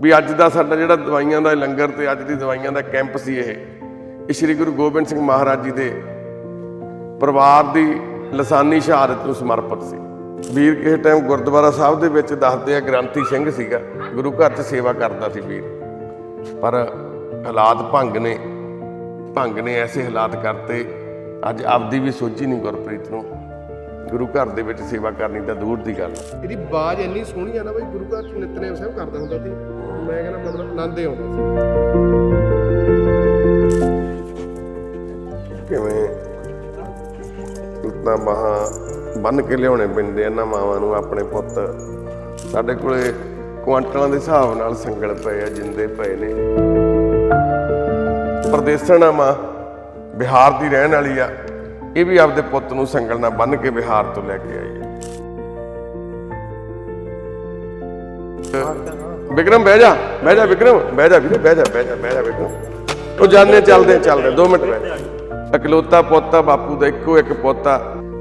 ਵੀ ਅੱਜ ਦਾ ਸਾਡਾ ਜਿਹੜਾ ਦਵਾਈਆਂ ਦਾ ਲੰਗਰ ਤੇ ਅੱਜ ਦੀ ਦਵਾਈਆਂ ਦਾ ਕੈਂਪ ਸੀ ਇਹ ਇਹ ਸ੍ਰੀ ਗੁਰੂ ਗੋਬਿੰਦ ਸਿੰਘ ਮਹਾਰਾਜ ਜੀ ਦੇ ਪਰਿਵਾਰ ਦੀ ਲਸਾਨੀ ਸ਼ਹਾਦਤ ਨੂੰ ਸਮਰਪਿਤ ਸੀ। ਵੀਰ ਕਿਸੇ ਟਾਈਮ ਗੁਰਦੁਆਰਾ ਸਾਹਿਬ ਦੇ ਵਿੱਚ ਦੱਸਦੇ ਆ, ਗ੍ਰੰਥੀ ਸਿੰਘ ਸੀਗਾ, ਗੁਰੂ ਘਰ 'ਚ ਸੇਵਾ ਕਰਦਾ ਸੀ ਵੀਰ। ਪਰ ਹਾਲਾਤ ਭੰਗ ਨੇ ਭੰਗ ਨੇ ਐਸੇ ਹਾਲਾਤ ਕਰਤੇ, ਅੱਜ ਆਪਦੀ ਵੀ ਸੋਚੀ ਨਹੀਂ ਗੁਰਪ੍ਰੀਤ ਨੂੰ ਗੁਰੂ ਘਰ ਦੇ ਵਿੱਚ ਸੇਵਾ ਕਰਨੀ ਤਾਂ ਦੂਰ ਦੀ ਗੱਲ ਇਹਦੀ ਬਾਜ਼ ਇੰਨੀ ਸੋਹਣੀ ਆ ਨਾ ਬਈ, ਗੁਰੂ ਘਰ ਚ ਨਿਤਨੇਮ ਸਾਹਿਬ ਕਰਦਾ ਹੁੰਦਾ ਸੀ। ਮੈਂ ਕਹਿੰਦਾ ਮਤਲਬ ਆਨੰਦ ਹੀ ਆਉਂਦਾ ਸੀ। ਕਿਵੇਂ? ਤਾਂ ਮਹਾ ਬੰਨ ਕੇ ਲਿਆਉਣੇ ਪੈਂਦੇ ਇਹਨਾਂ ਮਾਵਾਂ ਨੂੰ ਆਪਣੇ ਪੁੱਤ। ਸਾਡੇ ਕੋਲੇ ਕੁਆਂਟਲਾਂ ਦੇ ਹਿਸਾਬ ਨਾਲ ਸੰਗਲ ਪਏ ਆ ਜਿੰਦੇ ਪਏ ਨੇ। ਪਰਦੇਸਣਾ ਮਾਂ ਬਿਹਾਰ ਦੀ ਰਹਿਣ ਵਾਲੀ ਆ। ਇਹ ਵੀ ਆਪਦੇ ਪੁੱਤ ਨੂੰ ਸੰਗਲ ਨਾਲ ਬੰਨ ਕੇ ਬਿਹਾਰ ਤੋਂ ਲੈ ਕੇ ਆਈ। ਆ ਵਿਕਰਮ, ਬਹਿ ਜਾ ਬਹਿ ਜਾ ਵਿਕਰਮ, ਬਹਿ ਜਾ ਵੀਰੇ, ਬਹਿ ਜਾ ਬਹਿ ਜਾ ਬਹਿ ਜਾ ਵਿਕਰਮ। ਉਹ ਜਾਣੇ ਚੱਲਦੇ ਚੱਲਦੇ 2 ਮਿੰਟ ਬਹਿ ਜਾ। ਇਕਲੌਤਾ ਬਾਪੂ ਦਾ, ਇੱਕੋ ਇੱਕ ਪੋਤਾ,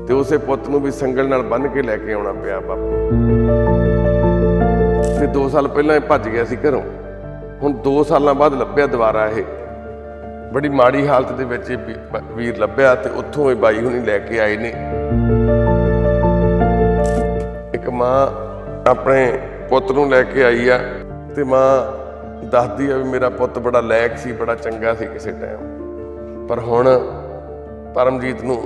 ਤੇ ਉਸੇ ਪੁੱਤ ਨੂੰ ਵੀ ਸੰਗਲ ਨਾਲ ਬੰਨ ਕੇ ਲੈ ਕੇ ਆਉਣਾ ਪਿਆ ਬਾਪੂ। ਤੇ 2 ਸਾਲ ਪਹਿਲਾਂ ਇਹ ਭੱਜ ਗਿਆ ਸੀ ਘਰੋਂ। ਹੁਣ 2 ਸਾਲਾਂ ਬਾਅਦ ਲੱਭਿਆ ਦੁਬਾਰਾ ਇਹ। ਬੜੀ ਮਾੜੀ ਹਾਲਤ ਦੇ ਵਿੱਚ ਇਹ ਵੀਰ ਲੱਭਿਆ ਤੇ ਉੱਥੋਂ ਇਹ ਬਾਈ ਹੁਣੀ ਲੈ ਕੇ ਆਏ ਨੇ। ਇੱਕ ਮਾਂ ਆਪਣੇ ਪੁੱਤ ਨੂੰ ਲੈ ਕੇ ਆਈ ਆ। ਤੇ ਮਾਂ ਦੱਸਦੀ ਆ ਵੀ ਮੇਰਾ ਪੁੱਤ ਬੜਾ ਲੈਕ ਸੀ, ਬੜਾ ਚੰਗਾ ਸੀ ਕਿਸੇ ਟਾਈਮ ਪਰ ਹੁਣ ਪਰਮਜੀਤ ਨੂੰ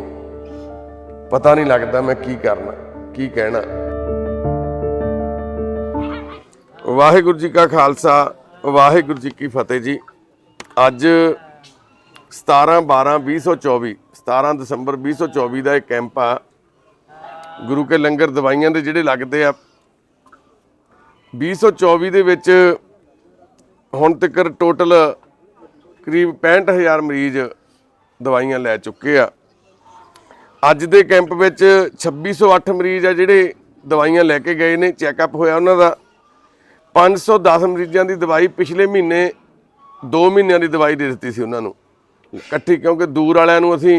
ਪਤਾ ਨਹੀਂ ਲੱਗਦਾ ਮੈਂ ਕੀ ਕਰਨਾ, ਕੀ ਕਹਿਣਾ। ਵਾਹਿਗੁਰੂ ਜੀ ਕਾ ਖਾਲਸਾ, ਵਾਹਿਗੁਰੂ ਜੀ ਕੀ ਫਤਿਹ ਜੀ। ਅੱਜ 17 12 2024 17 ਦਸੰਬਰ 2024 ਦਾ ਇਹ ਕੈਂਪ ਆ। ਗੁਰੂ ਕੇ ਲੰਗਰ ਦਵਾਈਆਂ ਦੇ ਜਿਹੜੇ ਲੱਗਦੇ ਆ 2024 ਦੇ ਵਿੱਚ ਹੁਣ ਤੱਕ ਟੋਟਲ ਕਰੀਬ 65000 ਮਰੀਜ਼ ਦਵਾਈਆਂ ਲੈ ਚੁੱਕੇ ਆ। ਅੱਜ ਦੇ ਕੈਂਪ ਵਿੱਚ 2608 ਮਰੀਜ਼ ਆ ਜਿਹੜੇ ਦਵਾਈਆਂ ਲੈ ਕੇ ਗਏ ਨੇ, ਚੈੱਕਅਪ ਹੋਇਆ ਉਹਨਾਂ ਦਾ। 510 ਮਰੀਜ਼ਾਂ ਦੀ ਦਵਾਈ ਪਿਛਲੇ ਮਹੀਨੇ 2 ਮਹੀਨਿਆਂ ਦੀ ਦਵਾਈ ਦੇ ਦਿੱਤੀ ਸੀ ਉਹਨਾਂ ਨੂੰ। ਇਕੱਠੀ ਕਿਉਂਕਿ ਦੂਰ ਵਾਲਿਆਂ ਨੂੰ ਅਸੀਂ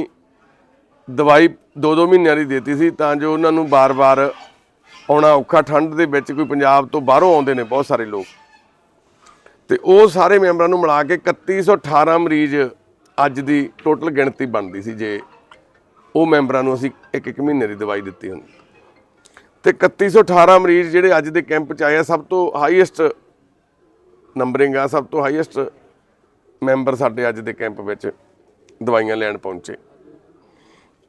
ਦਵਾਈ 2-2 ਮਹੀਨਿਆਂ ਦੀ ਦਿੱਤੀ ਸੀ ਤਾਂ ਜੋ ਉਹਨਾਂ ਨੂੰ ਬਾਰ-ਬਾਰ ਆਉਣਾ ਔਖਾ, ਠੰਡ ਦੇ ਵਿੱਚ ਕੋਈ ਪੰਜਾਬ ਤੋਂ ਬਾਹਰੋਂ ਆਉਂਦੇ ਨੇ ਬਹੁਤ ਸਾਰੇ ਲੋਕ। ਤੇ ਉਹ ਸਾਰੇ ਮੈਂਬਰਾਂ ਨੂੰ ਮਿਲਾ ਕੇ 3118 ਮਰੀਜ਼ ਅੱਜ ਦੀ ਟੋਟਲ ਗਿਣਤੀ ਬਣਦੀ ਸੀ ਜੇ ਉਹ ਮੈਂਬਰਾਂ ਨੂੰ ਅਸੀਂ ਇੱਕ ਇੱਕ ਮਹੀਨੇ ਦੀ ਦਵਾਈ ਦਿੱਤੀ ਹੁੰਦੀ। ਤੇ 3118 ਮਰੀਜ਼ ਜਿਹੜੇ ਅੱਜ ਦੇ ਕੈਂਪ 'ਚ ਆਏ ਆ, ਸਭ ਤੋਂ ਹਾਈਐਸਟ ਨੰਬਰਿੰਗ ਆ, ਸਭ ਤੋਂ ਹਾਈਐਸਟ ਮੈਂਬਰ ਸਾਡੇ ਅੱਜ ਦੇ ਕੈਂਪ ਵਿੱਚ ਦਵਾਈਆਂ ਲੈਣ ਪਹੁੰਚੇ।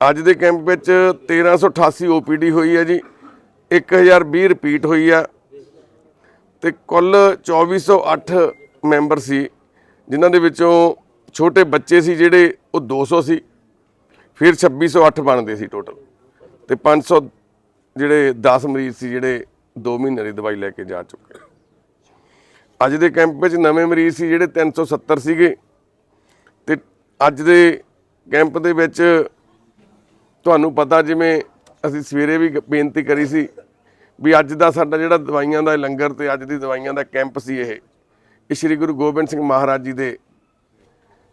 ਅੱਜ ਦੇ ਕੈਂਪ ਵਿੱਚ 1388 ਓਪੀਡੀ ਹੋਈ ਹੈ ਜੀ। 1020 ਰਿਪੀਟ ਹੋਈ ਆ ਤੇ ਕੁੱਲ 2408 ਮੈਂਬਰ ਸੀ, ਜਿਨ੍ਹਾਂ ਦੇ ਵਿੱਚੋਂ ਛੋਟੇ ਬੱਚੇ ਸੀ ਜਿਹੜੇ ਉਹ 200 ਸੀ ਫਿਰ 2608 ਬਣਦੇ ਸੀ ਟੋਟਲ ਤੇ 500 ਜਿਹੜੇ 10 ਮਰੀਜ਼ ਸੀ ਜਿਹੜੇ 2 ਮਹੀਨੇ ਦੀ ਦਵਾਈ ਲੈ ਕੇ ਜਾ ਚੁੱਕੇ ਅੱਜ ਦੇ ਕੈਂਪ ਵਿੱਚ ਨਵੇਂ ਮਰੀਜ਼ ਸੀ ਜਿਹੜੇ 370 ਸੀਗੇ ਤੇ ਅੱਜ ਦੇ ਕੈਂਪ ਦੇ ਵਿੱਚ ਤੁਹਾਨੂੰ ਪਤਾ ਜਿਵੇਂ ਅਸੀਂ ਸਵੇਰੇ ਵੀ ਗ- ਬੇਨਤੀ ਕਰੀ ਸੀ ਵੀ ਅੱਜ ਦਾ ਸਾਡਾ ਜਿਹੜਾ ਦਵਾਈਆਂ ਦਾ ਲੰਗਰ ਤੇ ਅੱਜ ਦੀ ਦਵਾਈਆਂ ਦਾ ਕੈਂਪ ਸੀ ਇਹ ਇਹ ਸ੍ਰੀ ਗੁਰੂ ਗੋਬਿੰਦ ਸਿੰਘ ਮਹਾਰਾਜ ਜੀ ਦੇ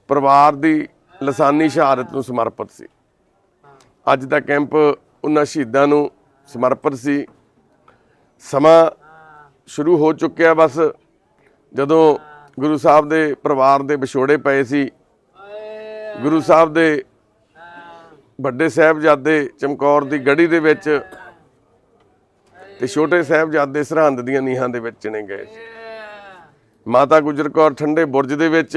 ਪਰਿਵਾਰ ਦੀ ਲਸਾਨੀ ਸ਼ਹਾਦਤ ਨੂੰ ਸਮਰਪਿਤ ਸੀ। ਅੱਜ ਦਾ ਕੈਂਪ ਉਹਨਾਂ ਸ਼ਹੀਦਾਂ ਨੂੰ ਸਮਰਪਿਤ ਸੀ। ਸਮਾਂ ਸ਼ੁਰੂ ਹੋ ਚੁੱਕਿਆ ਬਸ, ਜਦੋਂ ਗੁਰੂ ਸਾਹਿਬ ਦੇ ਪਰਿਵਾਰ ਦੇ ਵਿਛੋੜੇ ਪਏ ਸੀ। ਗੁਰੂ ਸਾਹਿਬ ਦੇ ਵੱਡੇ ਸਾਹਿਬਜ਼ਾਦੇ ਚਮਕੌਰ ਦੀ ਗੜੀ ਦੇ ਵਿੱਚ ਤੇ ਛੋਟੇ ਸਾਹਿਬਜ਼ਾਦੇ ਸਰਹੰਦ ਦੀਆਂ ਨੀਹਾਂ ਦੇ ਵਿੱਚ ਚਿਣੇ ਗਏ ਮਾਤਾ ਗੁਜਰ ਕੌਰ ਠੰਡੇ ਬੁਰਜ ਦੇ ਵਿੱਚ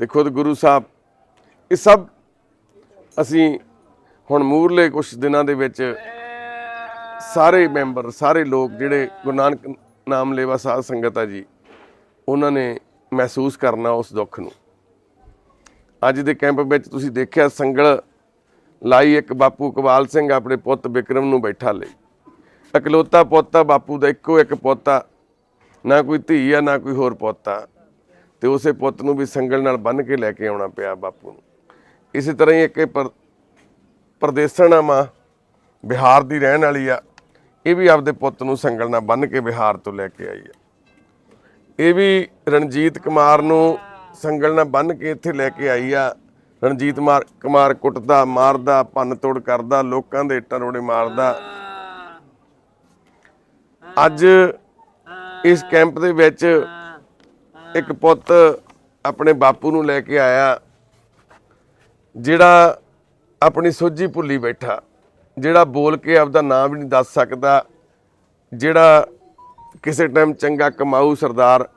ਤੇ ਖੁਦ ਗੁਰੂ ਸਾਹਿਬ। ਇਹ ਸਭ ਅਸੀਂ ਹੁਣ ਮੂਰਲੇ ਕੁਝ ਦਿਨਾਂ ਦੇ ਵਿੱਚ ਸਾਰੇ ਮੈਂਬਰ, ਸਾਰੇ ਲੋਕ ਜਿਹੜੇ ਗੁਰੂ ਨਾਨਕ ਨਾਮ ਲੇਵਾ ਸਾਧ ਸੰਗਤ ਆ ਜੀ, ਉਹਨਾਂ ਨੇ ਮਹਿਸੂਸ ਕਰਨਾ ਉਸ ਦੁੱਖ ਨੂੰ। ਅੱਜ ਦੇ ਕੈਂਪ ਵਿੱਚ ਤੁਸੀਂ ਦੇਖਿਆ ਸੰਗਲ ਲਾਈ ਇੱਕ ਬਾਪੂ ਕਵਾਲ ਸਿੰਘ ਆਪਣੇ ਪੁੱਤ ਵਿਕਰਮ ਨੂੰ ਬੈਠਾ ਲਈ। ਇਕਲੌਤਾ ਪੋਤਾ ਬਾਪੂ ਦਾ ਇੱਕੋ ਇੱਕ ਪੋਤਾ, ਨਾ ਕੋਈ ਧੀ ਆ, ਨਾ ਕੋਈ ਹੋਰ ਪੋਤਾ। ਤੇ ਉਸੇ ਪੁੱਤ ਨੂੰ ਵੀ ਸੰਗਲ ਨਾਲ ਬੰਨ ਕੇ ਲੈ ਕੇ ਆਉਣਾ ਪਿਆ ਬਾਪੂ ਨੂੰ। ਇਸੇ ਤਰ੍ਹਾਂ ਹੀ ਇੱਕ ਇਹ ਪਰ- ਮਾਂ ਬਿਹਾਰ ਦੀ ਰਹਿਣ ਵਾਲੀ ਆ। ਇਹ ਵੀ ਆਪਦੇ ਪੁੱਤ ਨੂੰ ਸੰਗਲ ਨਾਲ ਬੰਨ ਕੇ ਬਿਹਾਰ ਤੋਂ ਲੈ ਕੇ ਆਈ ਆ। ਇਹ ਵੀ ਰਣਜੀਤ ਕੁਮਾਰ ਨੂੰ ਸੰਗਲ ਨਾਲ ਬੰਨ ਕੇ ਇੱਥੇ ਲੈ ਕੇ ਆਈ ਆ। ਰਣਜੀਤ ਮਾਰ ਕੁਮਾਰ ਕੁੱਟਦਾ ਮਾਰਦਾ ਭੰਨ ਤੋੜ ਕਰਦਾ ਲੋਕਾਂ ਦੇ ਇੱਟਾਂ ਰੋੜੇ ਮਾਰਦਾ। ਅੱਜ ਇਸ ਕੈਂਪ ਦੇ ਵਿੱਚ ਇੱਕ ਪੁੱਤ ਆਪਣੇ ਬਾਪੂ ਨੂੰ ਲੈ ਕੇ ਆਇਆ ਜਿਹੜਾ ਆਪਣੀ ਸੋਝੀ ਭੁੱਲੀ ਬੈਠਾ ਜਿਹੜਾ ਬੋਲ ਕੇ ਆਪਦਾ ਨਾਮ ਵੀ ਨਹੀਂ ਦੱਸ ਸਕਦਾ ਜਿਹੜਾ ਕਿਸੇ ਟਾਈਮ ਚੰਗਾ ਕਮਾਊ ਸਰਦਾਰ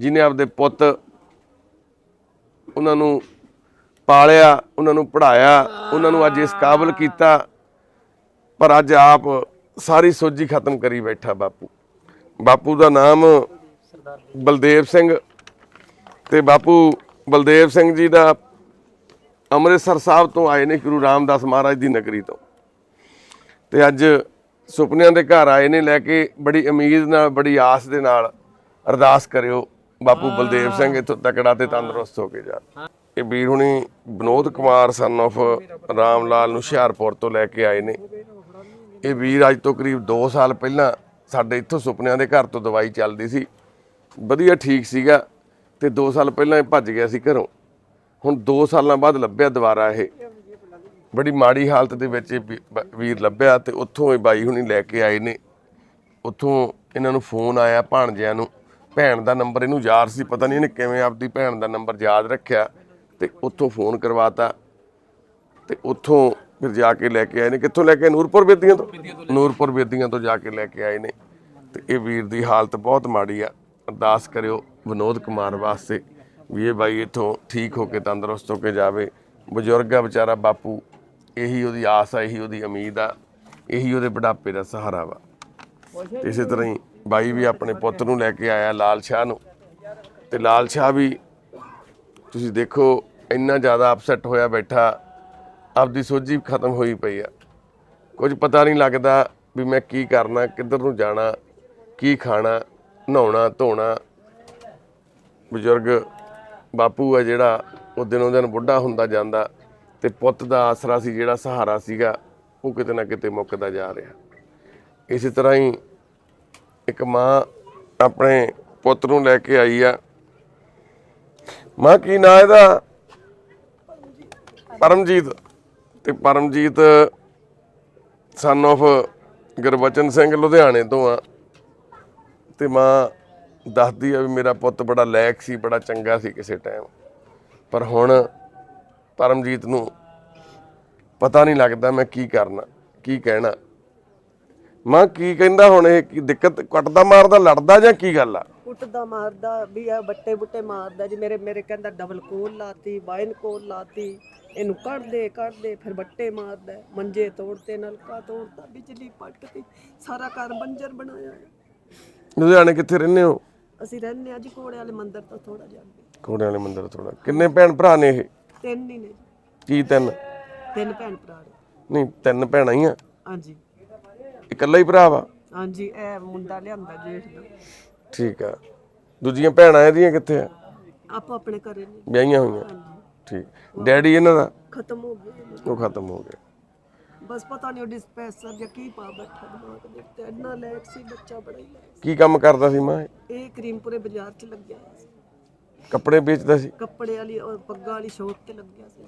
ਜਿਨੇ ਆਪਦੇ ਪੁੱਤ ਉਹਨਾਂ ਨੂੰ ਪਾਲਿਆ, ਉਹਨਾਂ ਨੂੰ ਪੜ੍ਹਾਇਆ, ਉਹਨਾਂ ਨੂੰ ਅੱਜ ਇਸ ਕਾਬਲ ਕੀਤਾ। ਪਰ ਅੱਜ ਆਪ ਸਾਰੀ ਸੋਝੀ ਖਤਮ ਕਰੀ ਬੈਠਾ ਬਾਪੂ। ਬਾਪੂ ਦਾ ਨਾਮ ਬਲਦੇਵ ਸਿੰਘ ਤੇ ਬਾਪੂ ਬਲਦੇਵ ਸਿੰਘ ਜੀ ਦਾ ਅੰਮ੍ਰਿਤਸਰ ਸਾਹਿਬ ਤੋਂ ਆਏ ਨੇ ਗੁਰੂ ਰਾਮਦਾਸ ਮਹਾਰਾਜ ਦੀ ਨਗਰੀ ਤੋਂ। ਤੇ ਅੱਜ ਸੁਪਨਿਆਂ ਦੇ ਘਰ ਆਏ ਨੇ, ਲੈ ਕੇ ਬੜੀ ਉਮੀਦ ਨਾਲ, ਬੜੀ ਆਸ ਦੇ ਨਾਲ ਅਰਦਾਸ ਕਰਿਓ ਬਾਪੂ ਬਲਦੇਵ ਸਿੰਘ ਇੱਥੋਂ ਤਕੜਾ ਤੇ ਤੰਦਰੁਸਤ ਹੋ ਕੇ ਜਾ ਇਹ ਵੀਰ ਹੁਣੀ ਵਿਨੋਦ ਕੁਮਾਰ ਸਨ of ਰਾਮ ਲਾਲ ਨੂੰ ਹੁਸ਼ਿਆਰਪੁਰ ਤੋਂ ਲੈ ਕੇ ਆਏ ਨੇ। ਇਹ ਵੀਰ ਅੱਜ ਤੋਂ ਕਰੀਬ 2 ਸਾਲ ਪਹਿਲਾਂ ਸਾਡੇ ਇੱਥੋਂ ਸੁਪਨਿਆਂ ਦੇ ਘਰ ਤੋਂ ਦਵਾਈ ਚੱਲਦੀ ਸੀ। ਵਧੀਆ ਠੀਕ ਸੀਗਾ ਤੇ 2 ਸਾਲ ਪਹਿਲਾਂ ਇਹ ਭੱਜ ਗਿਆ ਸੀ ਘਰੋਂ। ਹੁਣ 2 ਸਾਲਾਂ ਬਾਅਦ ਲੱਭਿਆ ਦੁਬਾਰਾ ਇਹ। ਬੜੀ ਮਾੜੀ ਹਾਲਤ ਦੇ ਵਿੱਚ ਇਹ ਵੀ- ਬ- ਵੀਰ ਲੱਭਿਆ ਤੇ ਉੱਥੋਂ ਇਹ ਬਾਈ ਹੁਣੀ ਲੈ ਕੇ ਆਏ ਨੇ। ਉੱਥੋਂ ਇਹਨਾਂ ਨੂੰ ਫੋਨ ਆਇਆ ਭਾਣਜਿਆਂ ਨੂੰ। ਭੈਣ ਦਾ ਨੰਬਰ ਇਹਨੂੰ ਯਾਦ ਸੀ, ਪਤਾ ਨਹੀਂ ਇਹਨੇ ਕਿਵੇਂ ਆਪਦੀ ਭੈਣ ਦਾ ਨੰਬਰ ਯਾਦ ਰੱਖਿਆ। ਤੇ ਉੱਥੋਂ ਫੋਨ ਕਰਵਾਤਾ ਤੇ ਉੱਥੋਂ ਫਿਰ ਜਾ ਕੇ ਲੈ ਕੇ ਆਏ ਨੇ। ਕਿੱਥੋਂ ਲੈ ਕੇ ਆਏ? ਨੂਰਪੁਰ ਬੇਦੀਆਂ ਤੋਂ? ਨੂਰਪੁਰ ਬੇਦੀਆਂ ਤੋਂ ਜਾ ਕੇ ਲੈ ਕੇ ਆਏ ਨੇ। ਤੇ ਇਹ ਵੀਰ ਦੀ ਹਾਲਤ ਬਹੁਤ ਮਾੜੀ ਆ। ਅਰਦਾਸ ਕਰਿਓ ਵਿਨੋਦ ਕੁਮਾਰ ਵਾਸਤੇ ਵੀ ਇਹ ਬਾਈ ਇੱਥੋਂ ਠੀਕ ਹੋ ਕੇ, ਤੰਦਰੁਸਤ ਹੋ ਕੇ ਜਾਵੇ। ਬਜ਼ੁਰਗ ਆ ਵਿਚਾਰਾ ਬਾਪੂ, ਇਹੀ ਉਹਦੀ ਆਸ ਆ, ਇਹੀ ਉਹਦੀ ਉਮੀਦ ਆ, ਇਹੀ ਉਹਦੇ ਬੁਢਾਪੇ ਦਾ ਸਹਾਰਾ ਵਾ। ਤੇ ਇਸੇ ਤਰ੍ਹਾਂ ਹੀ ਬਾਈ ਵੀ ਆਪਣੇ ਪੁੱਤ ਨੂੰ ਲੈ ਕੇ ਆਇਆ ਲਾਲ ਸ਼ਾਹ ਨੂੰ। ਤੇ ਲਾਲ ਸ਼ਾਹ ਵੀ ਤੁਸੀਂ ਦੇਖੋ, ਇੰਨਾ ਜ਼ਿਆਦਾ ਅਪਸੈਟ ਹੋਇਆ ਬੈਠਾ, ਆਪਦੀ ਸੋਝੀ ਖਤਮ ਹੋਈ ਪਈ ਆ। ਕੁਝ ਪਤਾ ਨਹੀਂ ਲੱਗਦਾ ਵੀ ਮੈਂ ਕੀ ਕਰਨਾ, ਕਿੱਧਰ ਨੂੰ ਜਾਣਾ, ਕੀ ਖਾਣਾ, ਨਹਾਉਣਾ, ਧੋਣਾ। ਬਜ਼ੁਰਗ ਬਾਪੂ ਆ ਜਿਹੜਾ, ਉਹ ਦਿਨੋਂ ਦਿਨ ਬੁੱਢਾ ਹੁੰਦਾ ਜਾਂਦਾ ਤੇ ਪੁੱਤ ਦਾ ਆਸਰਾ ਸੀ ਜਿਹੜਾ, ਸਹਾਰਾ ਸੀਗਾ, ਉਹ ਕਿਤੇ ਨਾ ਕਿਤੇ ਮੁੱਕਦਾ ਜਾ ਰਿਹਾ। ਇਸੇ ਤਰ੍ਹਾਂ ਹੀ ਇੱਕ ਮਾਂ ਆਪਣੇ ਪੁੱਤ ਨੂੰ ਲੈ ਕੇ ਆਈ ਆ। ਮਾਂ, ਕੀ ਨਾਂ ਇਹਦਾ? ਪਰਮਜੀਤ। ਤੇ ਪਰਮਜੀਤ ਸਨ of ਗੁਰਬਚਨ ਸਿੰਘ, ਲੁਧਿਆਣੇ ਤੋਂ ਆ। ਤੇ ਮਾਂ ਦੱਸਦੀ ਆ ਵੀ ਮੇਰਾ ਪੁੱਤ ਬੜਾ ਲੈਕ ਸੀ, ਬੜਾ ਚੰਗਾ ਸੀ ਕਿਸੇ ਟਾਈਮ ਪਰ ਹੁਣ ਪਰਮਜੀਤ ਨੂੰ ਪਤਾ ਨਹੀਂ ਲੱਗਦਾ ਮੈਂ ਕੀ ਕਰਨਾ, ਕੀ ਕਹਿਣਾ। ਮਾਂ, ਕੀ ਕਹਿੰਦਾ ਹੁਣ ਇਹ? ਕੀ ਦਿੱਕਤ? ਕੱਟਦਾ, ਮਾਰਦਾ, ਲੜਦਾ ਜਾਂ ਕੀ ਗੱਲ ਆ? ਕੁੱਟਦਾ ਮਾਰਦਾ ਵੀ ਆ ਬੱਟੇ ਬੁੱਟੇ ਮਾਰਦਾ ਜੀ ਮੇਰੇ ਮੇਰੇ ਕਹਿੰਦਾ ਡਬਲ ਕੋਲ ਲਾਤੀ ਵਾਈਨ ਕੋਲ ਲਾਤੀ ਇਹਨੂੰ ਕੱਢ ਦੇ ਕੱਢ ਦੇ ਫਿਰ ਬੱਟੇ ਮਾਰਦਾ ਮੰਜੇ ਤੋੜਤੇ ਨਲਕਾ ਤੋੜਤਾ ਬਿਜਲੀ ਪੱਟਤੀ ਸਾਰਾ ਘਰ ਬੰਜਰ ਬਣਾਇਆ। ਲੁਧਿਆਣੇ ਕਿੱਥੇ ਰਹਿੰਦੇ ਹੋ? ਅਸੀਂ ਰਹਿੰਦੇ ਆ ਜੀ ਕੋੜੇ ਵਾਲੇ ਮੰਦਿਰ ਤੋਂ ਥੋੜਾ ਜਿਹਾ ਅੱਗੇ। ਘੋੜਿਆਂ ਵਾਲੇ ਮੰਦਿਰ ਥੋੜਾ ਕਿੰਨੇ ਭੈਣ ਭਰਾ ਨੇ ਇਹ? ਤਿੰਨ ਹੀ ਨੇ ਕੀ ਤਿੰਨ? ਤਿੰਨ ਭੈਣ ਭਰਾ ਨੇ। ਨਹੀਂ ਤਿੰਨ ਭੈਣਾਂ ਹੀ ਆ। ਹਾਂਜੀ। ਇਕੱਲਾ ਹੀ ਭਰਾ ਵਾ? ਹਾਂਜੀ ਇਹ ਮੁੰਡਾ ਲਿਆਂਦਾ ਜੇਠ ਦਾ। ਠੀਕ ਆ। ਦੂਜੀਆਂ ਭੈਣਾਂ ਇਹਦੀਆਂ ਕਿੱਥੇ ਆ? ਆਪੋ ਆਪਣੇ ਘਰੇ ਨੇ। ਵਿਆਹੀਆਂ ਹੋਈਆਂ। ਠੀਕ। ਡੈਡੀ ਇਹਨਾਂ ਦਾ? ਖਤਮ ਹੋ ਗਿਆ ਉਹ ਖਤਮ ਹੋ ਗਿਆ ਬਸ ਪਤਾ ਨਹੀਂ ਉਹ ਡਿਸਪੈਂਸਰ ਜਾਂ ਕੀ ਪਾ ਬੈਠਾ ਦਿਮਾਗ ਦੇ ਉੱਤੇ। ਇੰਨਾ ਲੈਕ ਸੀ ਬੱਚਾ ਬੜਾ ਹੀ ਕੀ ਕੰਮ ਕਰਦਾ ਸੀ ਮਾਂ ਇਹ? ਕਰੀਮਪੁਰੇ ਬਾਜ਼ਾਰ 'ਚ ਲੱਗਿਆ ਹੋਇਆ ਸੀ। ਕੱਪੜੇ ਵੇਚਦਾ ਸੀ? ਕੱਪੜੇ ਵਾਲੀ ਔਰ ਪੱਗਾਂ ਵਾਲੀ ਸ਼ੋਪ ਤੇ ਲੱਗਿਆ ਸੀ।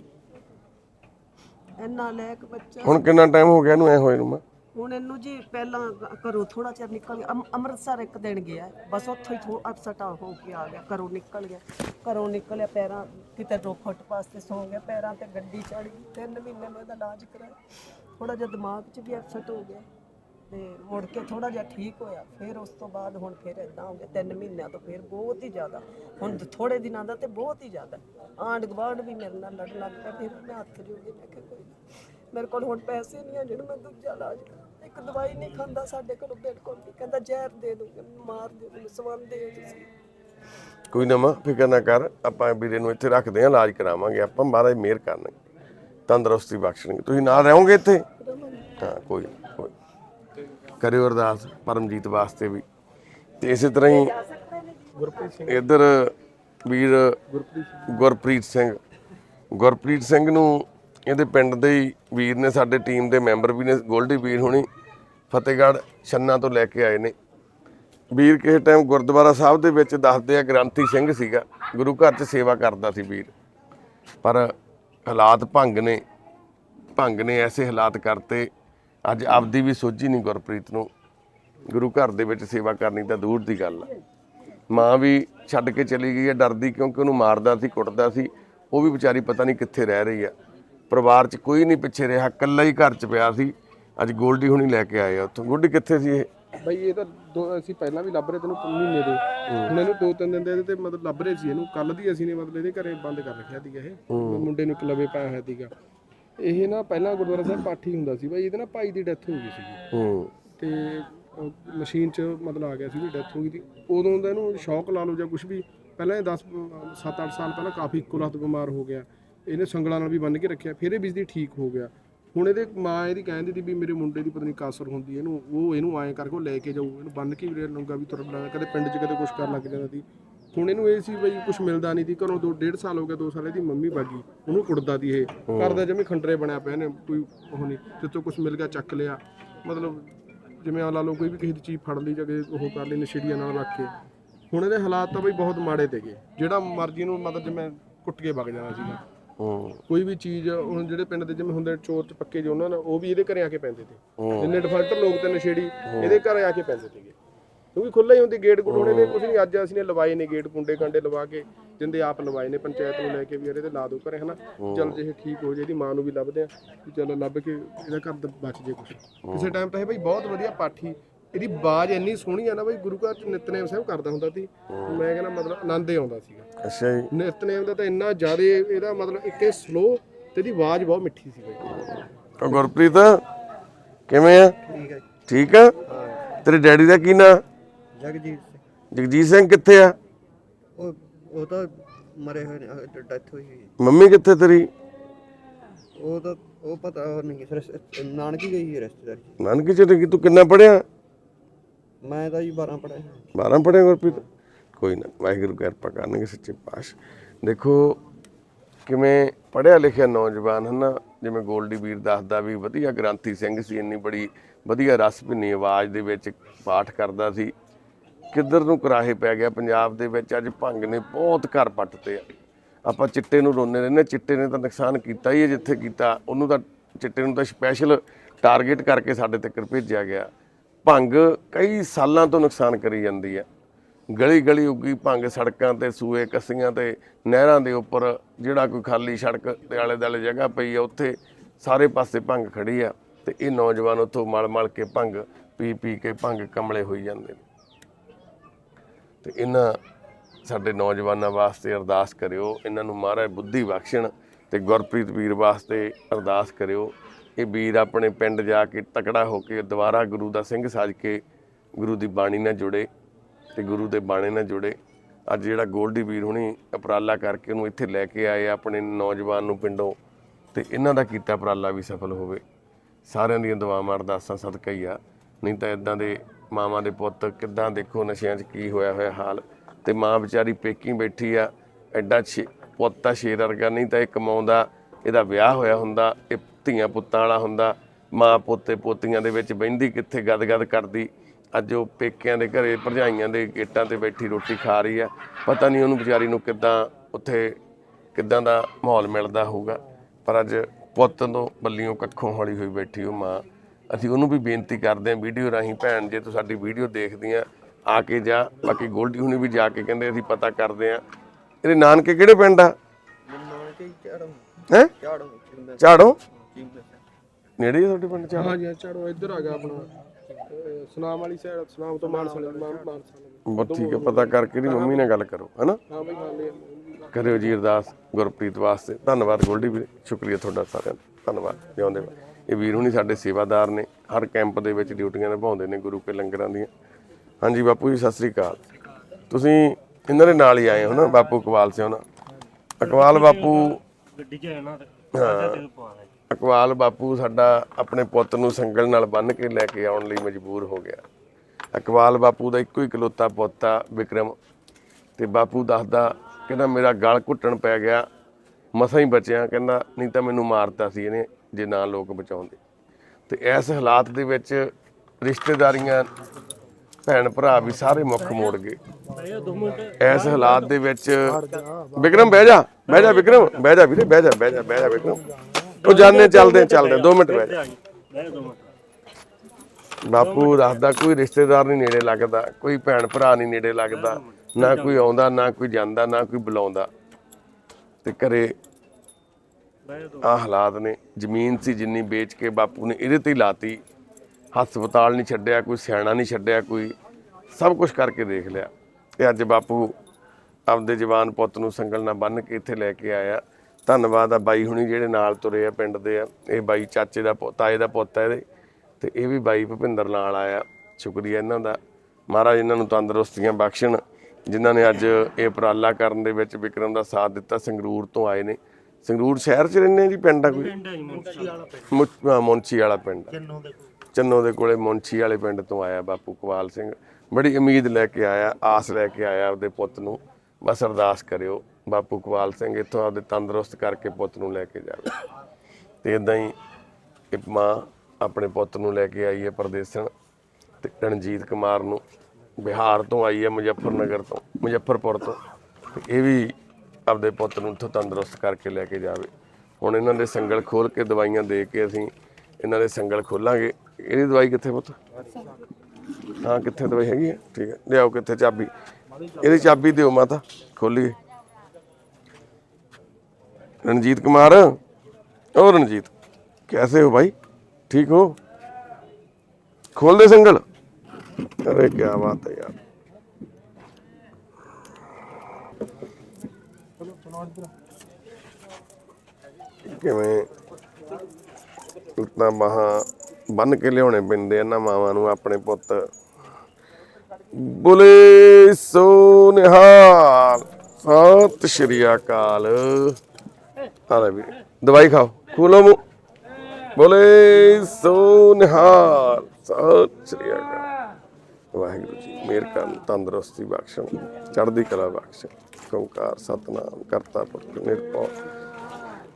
ਇੰਨਾ ਲੈਕ ਬੱਚਾ ਹੁਣ ਕਿੰਨਾ ਟਾਈਮ ਹੋ ਗਿਆ ਇਹਨੂੰ ਐ ਹੋਏ ਨੂੰ ਮਾਂ? ਹੁਣ ਇਹਨੂੰ ਜੀ ਪਹਿਲਾਂ ਘਰੋਂ ਥੋੜਾ ਚਿਰ ਨਿਕਲ ਗਿਆ। ਅਮ- ਅੰਮ੍ਰਿਤਸਰ ਇੱਕ ਦਿਨ ਗਿਆ। ਬਸ ਉੱਥੋਂ ਹੀ ਥੋੜਾ ਅਟਸਟਾ ਹੋ ਕੇ ਆ ਗਿਆ। ਘਰੋਂ ਨਿਕਲ ਗਿਆ। ਘਰੋਂ ਨਿਕਲਿਆ, ਪੈਰਾਂ ਕਿਤੇ ਰੋ ਫੁੱਟ ਤੇ ਸੌ ਗਿਆ। ਪੈਰਾਂ ਤੇ ਗੱਡੀ ਚੜ ਗਈ। ਤਿੰਨ ਮਹੀਨੇ ਮੈਂ ਇਹਦਾ ਇਲਾਜ ਕਰਾਇਆ। ਥੋੜਾ ਜਿਹਾ ਦਿਮਾਗ 'ਚ ਵੀ ਅਪਸੈਟ ਹੋ ਗਿਆ ਤੇ ਮੁੜ ਕੇ ਥੋੜਾ ਜਿਹਾ ਠੀਕ ਹੋਇਆ। ਫਿਰ ਉਸ ਤੋਂ ਬਾਅਦ ਹੁਣ ਫਿਰ ਇਦਾਂ ਹੋ ਗਿਆ। ਤਿੰਨ ਮਹੀਨਿਆਂ ਤੋਂ ਫਿਰ ਬਹੁਤ ਹੀ ਜ਼ਿਆਦਾ। ਹੁਣ ਥੋੜੇ ਦਿਨਾਂ ਦਾ ਤੇ ਬਹੁਤ ਹੀ ਜ਼ਿਆਦਾ। ਆਂਢ ਗੁਆਂਢ ਵੀ ਮੇਰੇ ਨਾਲ ਲੜਨ ਲੱਗ ਪਿਆ ਫਿਰ ਮੈਂ ਹੱਥ ਜੋੜ ਕੇ ਮੈਂ ਕਿਹਾ ਕੋਈ ਨਾ। ਮੇਰੇ ਕੋਲ ਹੁਣ ਪੈਸੇ ਨਹੀਂ ਆ ਜਿਹੜੇ ਮੈਂ ਦੂਜਾ ਇਲਾਜ ਕਰਾਂ ਦਵਾਈ ਨਹੀਂ ਖਾਂਦਾ ਸਾਡੇ ਕੋਲ ਬਿਲਕੁਲ ਨਹੀਂ ਕਹਿੰਦਾ ਜ਼ਹਿਰ ਦੇ ਦੂੰਗਾ ਮਾਰ ਦੇ ਦੂੰਗਾ ਸਵਾਂਦੇ ਹੋ ਤੁਸੀਂ। ਕੋਈ ਨਾ ਮਾਂ ਫਿਕਰ ਨਾ ਕਰ ਆਪਾਂ ਵੀਰੇ ਨੂੰ ਇੱਥੇ ਰੱਖਦੇ ਆ ਇਲਾਜ ਕਰਾਵਾਂਗੇ। ਆਪਾਂ ਮਹਾਰਾਜ ਮਿਹਰ ਕਰਨਗੇ। ਤੰਦਰੁਸਤੀ ਬਖਸ਼ਣਗੇ। ਤੁਸੀਂ ਨਾਲ ਰਹੋਗੇ ਇੱਥੇ? ਹਾਂ ਕੋਈ ਨੀ, ਕੋਈ ਨੀ। ਕਰਿਓ ਅਰਦਾਸ ਪਰਮਜੀਤ ਵਾਸਤੇ ਵੀ। ਤੇ ਇਸੇ ਤਰ੍ਹਾਂ ਹੀ ਗੁਰਪ੍ਰੀਤ ਸਿੰਘ। ਇੱਧਰ ਵੀਰ ਗੁਰਪ੍ਰੀਤ ਸਿੰਘ। ਗੁਰਪ੍ਰੀਤ ਸਿੰਘ ਨੂੰ ਇਹਦੇ ਪਿੰਡ ਦੇ ਹੀ ਵੀਰ ਨੇ ਸਾਡੇ ਟੀਮ ਦੇ ਮੈਂਬਰ ਵੀ ਨੇ ਗੋਲਡੀ ਵੀਰ ਹੁਣੀ। ਫਤਿਹਗੜ੍ਹ ਛੰਨਾ ਤੋਂ ਲੈ ਕੇ ਆਏ ਨੇ। ਵੀਰ ਕਿਸੇ ਟਾਈਮ ਗੁਰਦੁਆਰਾ ਸਾਹਿਬ ਦੇ ਵਿੱਚ ਦੱਸਦੇ ਆ, ਗ੍ਰੰਥੀ ਸਿੰਘ ਸੀਗਾ, ਗੁਰੂ ਘਰ 'ਚ ਸੇਵਾ ਕਰਦਾ ਸੀ ਵੀਰ। ਪਰ ਹਾਲਾਤ ਭੰਗ ਨੇ ਭੰਗ ਨੇ ਐਸੇ ਹਾਲਾਤ ਕਰਤੇ, ਅੱਜ ਆਪਦੀ ਵੀ ਸੋਝੀ ਨਹੀਂ ਗੁਰਪ੍ਰੀਤ ਨੂੰ। ਗੁਰੂ ਘਰ ਦੇ ਵਿੱਚ ਸੇਵਾ ਕਰਨੀ ਤਾਂ ਦੂਰ ਦੀ ਗੱਲ ਆ। ਮਾਂ ਵੀ ਛੱਡ ਕੇ ਚਲੀ ਗਈ ਹੈ ਡਰਦੀ ਕਿਉਂਕਿ ਉਹਨੂੰ ਮਾਰਦਾ ਸੀ, ਕੁੱਟਦਾ ਸੀ, ਉਹ ਵੀ ਵਿਚਾਰੀ ਪਤਾ ਨਹੀਂ ਕਿੱਥੇ ਰਹਿ ਰਹੀ ਆ। ਪਰਿਵਾਰ 'ਚ ਕੋਈ ਨਹੀਂ ਪਿੱਛੇ ਰਿਹਾ, ਇਕੱਲਾ ਹੀ ਘਰ 'ਚ ਪਿਆ ਸੀ। ਅੱਜ ਗੋਲਡੀ ਹੁਣੀ ਲੈ ਕੇ ਆਏ ਆ ਉੱਥੋਂ। ਗੋਲਡੀ ਕਿੱਥੇ ਸੀ ਇਹ? ਬਈ ਇਹ ਤਾਂ ਦੋ ਅਸੀਂ ਪਹਿਲਾਂ ਵੀ ਲੱਭ ਰਹੇ ਤੈਨੂੰ ਮਹੀਨੇ ਦੇ। ਹੁਣ ਇਹਨੂੰ ਦੋ ਤਿੰਨ ਦਿਨ ਦੇ ਇਹਦੇ ਤੇ ਮਤਲਬ ਲੱਭ ਰਹੇ ਸੀ ਇਹਨੂੰ। ਕੱਲ ਦੀ ਅਸੀਂ ਨੇ ਮਤਲਬ ਇਹਦੇ ਘਰੇ ਬੰਦ ਕਰ ਰੱਖਿਆ ਸੀਗਾ ਇਹ। ਮੁੰਡੇ ਨੂੰ ਇੱਕ ਲਵੇ ਪਾਇਆ ਹੋਇਆ ਸੀਗਾ। ਇਹ ਨਾ ਪਹਿਲਾਂ ਗੁਰਦੁਆਰਾ ਸਾਹਿਬ ਪਾਠੀ ਹੁੰਦਾ ਸੀ ਬਈ ਇਹਦੇ ਨਾਲ ਭਾਈ ਦੀ ਡੈਥ ਹੋ ਗਈ ਹੂੰ। ਤੇ ਅਹ, ਮਸ਼ੀਨ 'ਚ ਮਤਲਬ ਆ ਗਿਆ ਸੀ ਵੀ ਡੈਥ ਹੋ ਗਈ ਸੀ। ਉਦੋਂ ਦਾ ਇਹਨੂੰ ਸ਼ੌਕ ਲਾ ਲਓ ਜਾਂ ਕੁਝ ਵੀ ਪਹਿਲਾਂ ਇਹ 10 7-8 ਸਾਲ ਪਹਿਲਾਂ ਕਾਫੀ ਇੱਕੋ ਲੱਤ ਬਿਮਾਰ ਹੋ ਗਿਆ। ਇਹਨੇ ਸੰਗਲਾਂ ਨਾਲ ਵੀ ਬੰਨ ਕੇ ਰੱਖਿਆ। ਫਿਰ ਇਹ ਬਿਜਲੀ ਠੀਕ ਹੋ ਗਿਆ। ਹੁਣ ਇਹਦੇ ਮਾਂ ਇਹਦੀ ਕਹਿੰਦੀ ਸੀ ਵੀ ਮੇਰੇ ਮੁੰਡੇ ਦੀ ਪਤਾ ਨਹੀਂ ਕਾਸਰ ਹੁੰਦੀ ਹੈ, ਇਹਨੂੰ ਉਹ ਇਹਨੂੰ ਐਂ ਕਰਕੇ ਉਹ ਲੈ ਕੇ ਜਾਊ ਇਹਨੂੰ ਬੰਨ ਕੇ ਵੀ ਲੰਗਾ ਵੀ ਤੁਰ ਲੈਣਾ ਕਦੇ ਪਿੰਡ 'ਚ ਕਦੇ ਕੁਝ ਕਰਨ ਲੱਗ ਜਾਂਦਾ ਸੀ। ਹੁਣ ਇਹਨੂੰ ਇਹ ਸੀ ਬਈ ਕੁਝ ਮਿਲਦਾ ਨਹੀਂ ਸੀ ਘਰੋਂ ਦੋ ਡੇਢ ਸਾਲ ਹੋ ਗਿਆ ਦੋ ਸਾਲ ਇਹਦੀ ਮੰਮੀ ਬਾਗੀ ਉਹਨੂੰ ਕੁੱਟਦਾ ਦੀ ਇਹ। ਘਰ ਦਾ ਜਮੀ ਖੰਡਰੇ ਬਣਿਆ ਪਿਆ ਨੇ ਕੋਈ ਉਹ ਨਹੀਂ ਜਿੱਥੋਂ ਕੁਝ ਮਿਲ ਗਿਆ ਚੱਕ ਲਿਆ। ਮਤਲਬ ਜਿਵੇਂ ਆ ਲਾ ਲਓ ਕੋਈ ਵੀ ਕਿਸੇ ਦੀ ਚੀਜ਼ ਫੜ ਲਈ ਜਾਂ ਕਿਸੇ ਉਹ ਕਰ ਲਈ ਨਸ਼ੇੜੀਆਂ ਨਾਲ ਰੱਖ ਕੇ। ਹੁਣ ਇਹਦੇ ਹਾਲਾਤ ਤਾਂ ਬਈ ਬਹੁਤ ਮਾੜੇ ਤੇਗੇ ਜਿਹੜਾ ਮਰਜ਼ੀ ਨੂੰ ਮਤਲਬ ਜਿਵੇਂ ਕੁੱਟ ਕੇ ਵਗ ਜਾਣਾ ਸੀਗਾ। ਹੂੰ ਕੋਈ ਵੀ ਚੀਜ਼ ਹੁਣ ਜਿਹੜੇ ਪਿੰਡ ਦੇ ਜਿਵੇਂ ਹੁੰਦੇ ਚੋਰ ਚ ਪੱਕੇ ਜੋ ਉਹਨਾਂ ਨਾਲ ਉਹ ਵੀ ਇਹਦੇ ਘਰੇ ਆ ਕੇ ਪੈਂਦੇ ਤੇ। ਜਿੰਨੇ ਡਿਫਾਲਟਰ ਲੋਕ ਤੇ ਨਸ਼ੇੜੀ ਇਹਦੇ ਘਰੇ ਆ ਕੇ ਪੈਂਦੇ ਸੀਗੇ। ਕਿਉਂਕਿ ਖੁੱਲਾ ਹੀ ਹੁੰਦੀ ਗੇਟ ਗੁੱਟ ਹੁਣ ਇਹਨੇ ਕੁਝ ਨਹੀਂ ਅੱਜ ਅਸੀਂ ਨੇ ਲਵਾਏ ਨੇ ਗੇਟ ਕੁੰਡੇ ਕਾਂਡੇ ਲਵਾ ਕੇ ਜਿੰਦੇ ਆਪ ਲਵਾਏ ਨੇ ਪੰਚਾਇਤ ਨੂੰ ਲੈ ਕੇ ਵੀ ਇਹਦੇ ਤੇ ਲਾ ਦੋ ਘਰੇ ਹਨਾ। ਚੱਲ ਜੇ ਇਹ ਠੀਕ ਹੋ ਜੇ ਇਹਦੀ ਮਾਂ ਨੂੰ ਵੀ ਲੱਭਦੇ ਆ ਚਲੋ ਲੱਭ ਕੇ ਇਹਦਾ ਘਰ ਬਚ ਜੇ ਕੁਝ ਕਿਸੇ ਟਾਈਮ ਤਾਂ ਇਹ ਬਈ ਬਹੁਤ ਵਧੀਆ ਪਾਠੀ ਇਹਦੀ ਬਾਜ਼ ਇੰਨੀ ਸੋਹਣੀ ਆ ਨਾ ਬਈ ਗੁਰੂ ਘਰ ਚ ਨਿਤਨੇਮ ਸਾਹਿਬ ਕਰਦਾ ਹੁੰਦਾ ਸੀ। ਮੈਂ ਕਹਿੰਦਾ ਮਤਲਬ ਆਨੰਦ ਹੀ ਆਉਂਦਾ ਸੀਗਾ। ਅੱਛਾ ਜੀ। ਨਿਤਨੇਮ ਦਾ ਤਾਂ ਇੰਨਾ ਜ਼ਿਆਦਾ ਇਹਦਾ ਮਤਲਬ ਇੱਕੇ ਸਲੋ ਤੇ ਇਹਦੀ ਆਵਾਜ਼ ਬਹੁਤ ਮਿੱਠੀ ਸੀ ਬਈ। ਗੁਰਪ੍ਰੀਤ ਕਿਵੇਂ ਆ? ਠੀਕ ਹੈ ਠੀਕ ਆ? ਤੇਰੇ ਡੈਡੀ ਦਾ ਕੀ ਨਾਂ? ਜਗਜੀਤ ਸਿੰਘ। ਜਗਜੀਤ ਸਿੰਘ ਕਿੱਥੇ ਆ? ਉਹ ਉਹ ਤਾਂ ਮਰੇ ਹੋਏ ਨੇ ਡੈਥ ਹੋਈ ਹੋਈ ਹੈ। ਮੰਮੀ ਕਿੱਥੇ ਤੇਰੀ? ਉਹ ਤਾਂ ਉਹ ਪਤਾ ਨਹੀਂ ਫਿਰ ਨਾਨਕੀ ਗਈ ਹੈ ਰਿਸ਼ਤੇਦਾਰੀ 'ਚ। ਨਾਨਕੀ ਚ ਤੂੰ ਕਿੰਨਾ ਪੜਿਆ ਮੈਂ ਤਾਂ ਜੀ 12 ਪੜਿਆ 12 ਪੜਿਆ ਗੁਰਪ੍ਰੀਤ ਕੋਈ ਨਾ, ਵਾਹਿਗੁਰੂ ਕਿਰਪਾ ਕਰਨਗੇ ਸੱਚੇ ਪਾਸ਼ ਦੇਖੋ, ਕਿਵੇਂ ਪੜਿਆ ਲਿਖਿਆ ਨੌਜਵਾਨ ਹਨਾ ਜਿਵੇਂ ਗੋਲਡੀ ਵੀਰ ਦੱਸਦਾ ਵੀ ਵਧੀਆ ਗ੍ਰਾਂਥੀ ਸਿੰਘ ਸੀ, ਇੰਨੀ ਬੜੀ ਵਧੀਆ ਰਸ ਭਿੰਨੀ ਆਵਾਜ਼ ਦੇ ਵਿੱਚ ਪਾਠ ਕਰਦਾ ਸੀ। ਕਿੱਧਰ ਨੂੰ ਕਰਾਹੇ ਪੈ ਗਿਆ, ਪੰਜਾਬ ਦੇ ਵਿੱਚ ਅੱਜ ਭੰਗ ਨੇ ਬਹੁਤ ਘਰ ਪੱਟਤੇ ਆ। ਆਪਾਂ ਚਿੱਟੇ ਨੂੰ ਰੋਨੇ ਰਹਿੰਦੇ ਚਿੱਟੇ ਨੇ ਤਾਂ ਨੁਕਸਾਨ ਕੀਤਾ ਹੀ ਹੈ ਜਿੱਥੇ ਕੀਤਾ, ਉਹਨੂੰ ਤਾਂ ਚਿੱਟੇ ਨੂੰ ਤਾਂ ਸਪੈਸ਼ਲ ਟਾਰਗੇਟ ਕਰਕੇ ਸਾਡੇ ਤੱਕ ਭੇਜਿਆ ਗਿਆ। ਭੰਗ ਕਈ ਸਾਲਾਂ ਤੋਂ ਨੁਕਸਾਨ ਕਰੀ ਜਾਂਦੀ ਹੈ। ਗਲੀ ਗਲੀ ਉੱਗੀ ਭੰਗ ਸੜਕਾਂ ਤੇ, ਸੂਏ ਕੱਸੀਆਂ ਤੇ, ਨਹਿਰਾਂ ਦੇ ਉੱਪਰ ਜਿਹੜਾ ਕੋਈ ਖਾਲੀ ਸੜਕ ਦੇ ਆਲੇ ਦੁਆਲੇ ਜਗ੍ਹਾ ਪਈ ਆ ਉੱਥੇ ਸਾਰੇ ਪਾਸੇ ਭੰਗ ਖੜੀ ਆ ਤੇ ਇਹ ਨੌਜਵਾਨ ਉੱਥੋਂ ਮਲ ਮਲ ਕੇ ਭੰਗ ਪੀ ਪੀ ਕੇ ਭੰਗ ਕਮਲੇ ਹੋਈ ਜਾਂਦੇ ਨੇ। ਤੇ ਇਹਨਾਂ ਸਾਡੇ ਨੌਜਵਾਨਾਂ ਵਾਸਤੇ ਅਰਦਾਸ ਕਰਿਓ, ਇਹਨਾਂ ਨੂੰ ਮਹਾਰਾਜ ਬੁੱਧੀ ਬਖਸ਼ਣ ਤੇ ਗੁਰਪ੍ਰੀਤ ਵੀਰ ਵਾਸਤੇ ਅਰਦਾਸ ਕਰਿਓ। ਇਹ ਵੀਰ ਆਪਣੇ ਪਿੰਡ ਜਾ ਕੇ ਤਕੜਾ ਹੋ ਕੇ ਦੁਬਾਰਾ ਗੁਰੂ ਦਾ ਸਿੰਘ ਸਾਜ ਕੇ ਗੁਰੂ ਦੀ ਬਾਣੀ ਨਾਲ ਜੁੜੇ ਤੇ ਗੁਰੂ ਦੇ ਬਾਣੇ ਨਾਲ ਜੁੜੇ। ਅੱਜ ਜਿਹੜਾ ਗੋਲਡੀ ਵੀਰ ਹੁਣੀ ਉਪਰਾਲਾ ਕਰਕੇ ਉਹਨੂੰ ਇੱਥੇ ਲੈ ਕੇ ਆਏ ਆ ਆਪਣੇ ਨੌਜਵਾਨ ਨੂੰ ਪਿੰਡੋਂ ਤੇ ਇਹਨਾਂ ਦਾ ਕੀਤਾ ਉਪਰਾਲਾ ਵੀ ਸਫਲ ਹੋਵੇ। ਸਾਰਿਆਂ ਦੀਆਂ ਦੁਆਵਾਂ ਅਰਦਾਸਾਂ ਸਦਕਾ ਹੀ ਆ। ਨਹੀਂ ਤਾਂ ਇਦਾਂ ਦੇ ਮਾਵਾਂ ਦੇ ਪੁੱਤ ਕਿੱਦਾਂ ਦੇਖੋ ਨਸ਼ਿਆਂ 'ਚ ਕੀ ਹੋਇਆ ਹੋਇਆ ਹਾਲ। ਤੇ ਮਾਂ ਵਿਚਾਰੀ ਪੇਕੀ ਬੈਠੀ ਆ, ਐਡਾ ਛੇ, ਪੁੱਤ ਤਾਂ ਸ਼ੇਰ ਵਰਗਾ, ਨਹੀਂ ਤਾਂ ਇਹ ਕਮਾਉਂਦਾ, ਇਹਦਾ ਵਿਆਹ ਹੋਇਆ ਹੁੰਦਾ, ਇਹ ਧੀਆਂ ਪੁੱਤਾਂ ਵਾਲਾ ਹੁੰਦਾ ਮਾਂ ਪੋਤੇ ਪੋਤੀਆਂ ਦੇ ਵਿੱਚ ਬਹਿੰਦੀ ਕਿੱਥੇ ਗਦਗਦ ਕਰਦੀ। ਅੱਜ ਉਹ ਪੇਕਿਆਂ ਦੇ ਘਰੇ ਭਰਜਾਈਆਂ ਦੇ ਗੇਟਾਂ ਤੇ ਬੈਠੀ ਰੋਟੀ ਖਾ ਰਹੀ ਆ। ਪਤਾ ਨਹੀਂ ਉਹਨੂੰ ਵਿਚਾਰੀ ਨੂੰ ਕਿੱਦਾਂ ਉੱਥੇ ਕਿੱਦਾਂ ਦਾ ਮਾਹੌਲ ਮਿਲਦਾ ਹੋਊਗਾ। ਪਰ ਅੱਜ ਪੁੱਤ ਤੋਂ ਬੱਲੀਆਂ ਕੱਖੋਂ ਹੌਲੀ ਹੋਈ ਬੈਠੀ ਉਹ ਮਾਂ। ਅਸੀਂ ਉਹਨੂੰ ਵੀ ਬੇਨਤੀ ਕਰਦੇ ਹਾਂ ਵੀਡੀਓ ਰਾਹੀਂ ਭੈਣ ਜੇ ਤੂੰ ਸਾਡੀ ਵੀਡੀਓ ਦੇਖਦੀ ਆ ਆ ਕੇ ਜਾ। ਬਾਕੀ ਗੋਲਡੀ ਹੁਣੀ ਵੀ ਜਾ ਕੇ ਕਹਿੰਦੇ ਅਸੀਂ ਪਤਾ ਕਰਦੇ ਆ ਇਹਦੇ ਨਾਨਕੇ ਕਿਹੜੇ ਪਿੰਡ ਆ? ਨਾਨਕੇ ਝਾੜੋ। ਹੈ? ਝਾੜੋ। ਝਾੜੋ? ਨੇੜੇ ਹੀ ਆ ਤੁਹਾਡੇ ਪਿੰਡ ਝਾੜੋ ਹਾਂ ਜੀ ਚੜੋ ਇੱਧਰ ਆ ਗਿਆ ਆਪਣਾ। ਅਹ, ਸੁਨਾਮ ਵਾਲੀ ਸਾਈਡ ਸੁਨਾਮ ਤੋਂ ਮਾਨਸਾ ਵਾਲੀ ਮਾਨ- ਮਾਨਸਾ ਵਾਲੀ। ਬਹੁਤ ਠੀਕ ਹੈ ਪਤਾ ਕਰਕੇ ਦੀ ਮੰਮੀ ਨਾਲ ਗੱਲ ਕਰੋ ਹਨਾ? ਹਾਂ ਬਈ ਹਾਂ ਲੈ ਕਰਿਓ ਜੀ ਅਰਦਾਸ ਗੁਰਪ੍ਰੀਤ ਵਾਸਤੇ। ਧੰਨਵਾਦ ਗੋਲਡੀ ਵੀਰੇ ਸ਼ੁਕਰੀਆ ਤੁਹਾਡਾ ਸਾਰਿਆਂ ਦਾ ਧੰਨਵਾਦ ਜਿਉਂਦੇ ਰਹੋ। ਇਹ ਵੀਰ ਹੁਣੀ ਸਾਡੇ ਸੇਵਾਦਾਰ ਨੇ ਹਰ ਕੈਂਪ ਦੇ ਵਿੱਚ ਡਿਊਟੀਆਂ ਨਿਭਾਉਂਦੇ ਨੇ ਗੁਰੂ ਕੇ ਲੰਗਰਾਂ ਦੀਆਂ। ਹਾਂਜੀ ਬਾਪੂ ਜੀ ਸਤਿ ਸ੍ਰੀ ਅਕਾਲ। ਤੁਸੀਂ ਇਹਨਾਂ ਦੇ ਨਾਲ ਹੀ ਆਏ ਹੋ ਨਾ ਬਾਪੂ ਕਵਾਲ ਸੇ ਨਾ ਅਕਵਾਲ ਬਾਪੂ ਗੱਡੀ 'ਚ ਆਣਾ ਤੇ ਤੈਨੂੰ ਪਵਾਣਾ ਅਕਵਾਲ ਬਾਪੂ ਸਾਡਾ ਆਪਣੇ ਪੁੱਤ ਨੂੰ ਸੰਗਲ ਨਾਲ ਬੰਨ੍ਹ ਕੇ ਲੈ ਕੇ ਆਉਣ ਲਈ ਮਜਬੂਰ ਹੋ ਗਿਆ। ਅਕਵਾਲ ਬਾਪੂ ਦਾ ਇੱਕੋ ਹੀ ਇਕਲੌਤਾ ਪੁੱਤ ਆ, ਵਿਕਰਮ। ਤੇ ਬਾਪੂ ਦੱਸਦਾ, ਕਹਿੰਦਾ, ਮੇਰਾ ਗਲ ਘੁੱਟਣ ਪੈ ਗਿਆ। ਮਸਾਂ ਹੀ ਬਚਿਆ। ਕਹਿੰਦਾ, ਨਹੀਂ ਤਾਂ ਮੈਨੂੰ ਮਾਰਤਾ ਸੀ ਇਹਨੇ, ਜੇ ਨਾ ਲੋਕ ਬਚਾਉਂਦੇ। ਤੇ ਇਸ ਹਾਲਾਤ ਦੇ ਵਿੱਚ ਰਿਸ਼ਤੇਦਾਰੀਆਂ, ਭੈਣ ਭਰਾ ਵੀ ਸਾਰੇ ਮੁੱਖ ਮੋੜ ਗਏ। ਇਸ ਹਾਲਾਤ ਦੇ ਵਿੱਚ, ਵਿਕਰਮ, ਬਹਿ ਜਾ ਬਹਿ ਜਾ, ਵਿਕਰਮ, ਬਹਿ ਜਾ ਵੀਰੇ, ਬਹਿ ਜਾ ਬਹਿ ਜਾ ਬਹਿ ਜਾ, ਵਿਕਰਮ। ਉਹ ਜਾਣੇ ਚੱਲਦੇ ਚੱਲਦੇ 2 ਮਿੰਟ ਮਿੰਟ। ਬਾਪੂ ਦੱਸਦਾ ਕੋਈ ਰਿਸ਼ਤੇਦਾਰ ਨਹੀਂ ਨੇੜੇ ਲੱਗਦਾ ਕੋਈ ਭੈਣ ਭਰਾ ਨਹੀਂ ਨੇੜੇ ਲੱਗਦਾ ਨਾ ਕੋਈ ਆਉਂਦਾ ਨਾ ਕੋਈ ਜਾਂਦਾ ਨਾ ਕੋਈ ਬੁਲਾਉਂਦਾ। ਤੇ ਘਰੇ ਆ ਹਾਲਾਤ ਨੇ। ਜ਼ਮੀਨ ਸੀ ਜਿੰਨੀ ਵੇਚ ਕੇ ਬਾਪੂ ਨੇ ਇਹਦੇ ਤੇ ਹੀ ਲਾਤੀ। ਹਸਪਤਾਲ ਨਹੀਂ ਛੱਡਿਆ ਕੋਈ ਸਿਆਣਾ ਨਹੀਂ ਛੱਡਿਆ ਕੋਈ ਸਭ ਕੁਝ ਕਰਕੇ ਦੇਖ ਲਿਆ। ਤੇ ਅੱਜ ਬਾਪੂ ਆਪਦੇ ਜਵਾਨ ਪੁੱਤ ਨੂੰ ਸੰਗਲ ਨਾਲ ਬੰਨ ਕੇ ਇੱਥੇ ਲੈ ਕੇ ਆਇਆ। ਧੰਨਵਾਦ ਆ ਬਾਈ ਹੁਣੀ ਜਿਹੜੇ ਨਾਲ ਤੁਰੇ ਆ ਪਿੰਡ ਦੇ ਆ। ਇਹ ਬਾਈ ਚਾਚੇ ਦਾ ਪੁੱਤ ਆਏ ਦਾ ਪੁੱਤ ਆ ਇਹਦੇ। ਤੇ ਇਹ ਵੀ ਬਾਈ ਭੁਪਿੰਦਰ ਨਾਲ ਆਇਆ। ਸ਼ੁਕਰੀਆ ਇਹਨਾਂ ਦਾ। ਮਹਾਰਾਜ ਇਹਨਾਂ ਨੂੰ ਤੰਦਰੁਸਤੀਆਂ ਬਖਸ਼ਣ। ਜਿਨ੍ਹਾਂ ਨੇ ਅੱਜ ਇਹ ਉਪਰਾਲਾ ਕਰਨ ਦੇ ਵਿੱਚ ਵਿਕਰਮ ਦਾ ਸਾਥ ਦਿੱਤਾ ਸੰਗਰੂਰ ਤੋਂ ਆਏ ਨੇ। ਸੰਗਰੂਰ ਸ਼ਹਿਰ 'ਚ ਰਹਿੰਦੇ ਆ ਜੀ? ਪਿੰਡ ਆ ਕੋਈ? ਮੁੰਸ਼ੀ ਵਾਲਾ ਪਿੰਡ। ਚੰਨੋ ਦੇ ਕੋਲੇ। ਮੁੰਸ਼ੀ ਵਾਲੇ ਪਿੰਡ ਤੋਂ ਆਇਆ ਬਾਪੂ ਕਵਾਲ ਸਿੰਘ। ਬੜੀ ਉਮੀਦ ਲੈ ਕੇ ਆਇਆ ਆਸ ਲੈ ਕੇ ਆਇਆ ਆਪਦੇ ਪੁੱਤ ਨੂੰ। ਬਸ ਅਰਦਾਸ ਕਰਿਓ। ਬਾਪੂ ਕਵਾਲ ਸਿੰਘ ਇੱਥੋਂ ਆਪਦੇ ਤੰਦਰੁਸਤ ਕਰਕੇ ਪੁੱਤ ਨੂੰ ਲੈ ਕੇ ਜਾਵੇ। ਤੇ ਇਦਾਂ ਹੀ ਇੱਕ ਮਾਂ ਆਪਣੇ ਪੁੱਤ ਨੂੰ ਲੈ ਕੇ ਆਈ ਹੈ ਪਰਦੇਸਣ ਤੇ ਰਣਜੀਤ ਕੁਮਾਰ ਨੂੰ ਬਿਹਾਰ ਤੋਂ ਆਈ ਹੈ ਮੁਜ਼ੱਫਰਨਗਰ ਤੋਂ, ਮੁਜ਼ੱਫਰਪੁਰ ਤੋਂ। ਇਹ ਵੀ ਆਪਦੇ ਪੁੱਤ ਨੂੰ ਇੱਥੋਂ ਤੰਦਰੁਸਤ ਕਰਕੇ ਲੈ ਕੇ ਜਾਵੇ। ਹੁਣ ਇਹਨਾਂ ਦੇ ਸੰਗਲ ਖੋਲ ਕੇ ਦਵਾਈਆਂ ਦੇ ਕੇ ਅਸੀਂ ਇਹਨਾਂ ਦੇ ਸੰਗਲ ਖੋਲਾਂਗੇ। ਇਹਦੀ ਦਵਾਈ ਕਿੱਥੇ ਪੁੱਤ? ਹਾਂ, ਕਿੱਥੇ ਦਵਾਈ ਹੈਗੀ ਹੈ ਠੀਕ ਹੈ। ਲਿਆਓ ਕਿੱਥੇ ਚਾਬੀ? ਇਹਦੀ ਚਾਬੀ ਦਿਓ ਮਾਤਾ, ਖੋਲੀਏ। ਰਣਜੀਤ ਕੁਮਾਰ ਓ ਰਣਜੀਤ कैसे हो भाई ठीक हो खोल दे संगल अरे क्या बात है यार ਕਿਵੇਂ ਉਤਨਾ ਬਾਹਾਂ ਬੰਨ ਕੇ ਲਿਆਉਣੇ ਪੈਂਦੇ ਆ ਇਹਨਾਂ ਮਾਵਾਂ ਨੂੰ ਆਪਣੇ ਪੁੱਤ ਬੋਲੇ ਸੋ ਨਿਹਾਲ ਸਤਿ ਸ਼੍ਰੀ ਅਕਾਲ ਆਲੇ ਵੀ। ਦਵਾਈ ਖਾਓ। ਖੋਲੋ ਮੂੰਹ। ਬੋਲੇ ਸੋ ਨਿਹਾਲ ਸਤਿ ਸ਼੍ਰੀ ਅਕਾਲ। ਵਾਹਿਗੁਰੂ ਜੀ, ਮੇਰ ਕਰਨ ਤੰਦਰੁਸਤੀ ਬਖਸ਼ਣ। ਚੜ੍ਹਦੀ ਕਲਾ ਬਖਸ਼ਣ। ਓੰਕਾਰ, ਸਤਨਾਮ, ਕਰਤਾ ਪੁਰਖ, ਨਿਰਭਉ।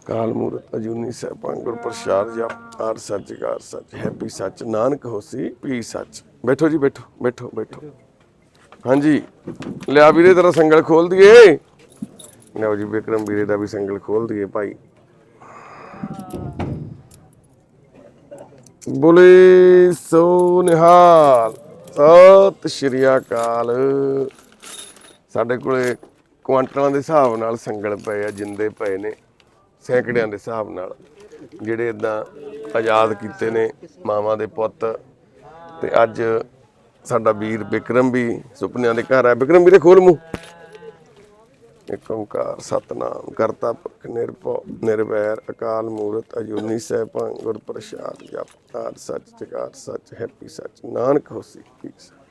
ਕਾਲ ਮੂਰਤ, ਅਜੂਨੀ ਸੈਭੰ ਗੁਰ ਪ੍ਰਸਾਦ ਜਪ, ਆਰ ਸੱਚ ਸੱਚ ਹੈਪੀ ਸੱਚ। ਨਾਨਕ ਹੋਸੀ ਪੀ ਸੱਚ। ਬੈਠੋ ਜੀ, ਬੈਠੋ ਬੈਠੋ ਬੈਠੋ। ਹਾਂਜੀ। ਲਿਆ ਵੀਰੇ ਤੇਰਾ ਸੰਗਲ ਖੋਲ ਦਈਏ। ਲਓ ਜੀ, ਵਿਕਰਮ ਵੀਰੇ ਦਾ ਵੀ ਸੰਗਲ ਖੋਲ ਦਈਏ ਭਾਈ। ਬੋਲੇ ਸੋ ਨਿਹਾਲ ਸਤਿ ਸ਼੍ਰੀ ਅਕਾਲ। ਸਾਡੇ ਕੋਲੇ ਕੁਆਂਟਲਾਂ ਦੇ ਹਿਸਾਬ ਨਾਲ ਸੰਗਲ ਪਏ ਆ, ਜਿੰਦੇ ਪਏ ਨੇ, ਸੈਂਕੜਿਆਂ ਦੇ ਹਿਸਾਬ ਨਾਲ, ਜਿਹੜੇ ਇਦਾਂ ਆਜ਼ਾਦ ਕੀਤੇ ਨੇ ਮਾਵਾਂ ਦੇ ਪੁੱਤ। ਤੇ ਅੱਜ ਸਾਡਾ ਵੀਰ ਵਿਕਰਮ ਵੀ ਸੁਪਨਿਆਂ ਦੇ ਘਰ ਆ। ਵਿਕਰਮ ਵੀਰੇ, ਖੋਲ ਮੂੰਹ। ਇੱਕ ਓੰਕਾਰ, ਸਤਨਾਮ, ਕਰਤਾ ਪੁਰਖ, ਨਿਰਭਉ, ਨਿਰਵੈਰ, ਅਕਾਲ ਮੂਰਤ ਅਜੂਨੀ ਸੈਭੰ ਗੁਰ ਪ੍ਰਸਾਦ ਜਪ ਆਦ ਸੱਚ ਜਗਾਰ ਸੱਚ, ਹੈਪੀ, ਸੱਚ, ਨਾਨਕ, ਹੋਸੀ ਪੀ ਸੱਚ।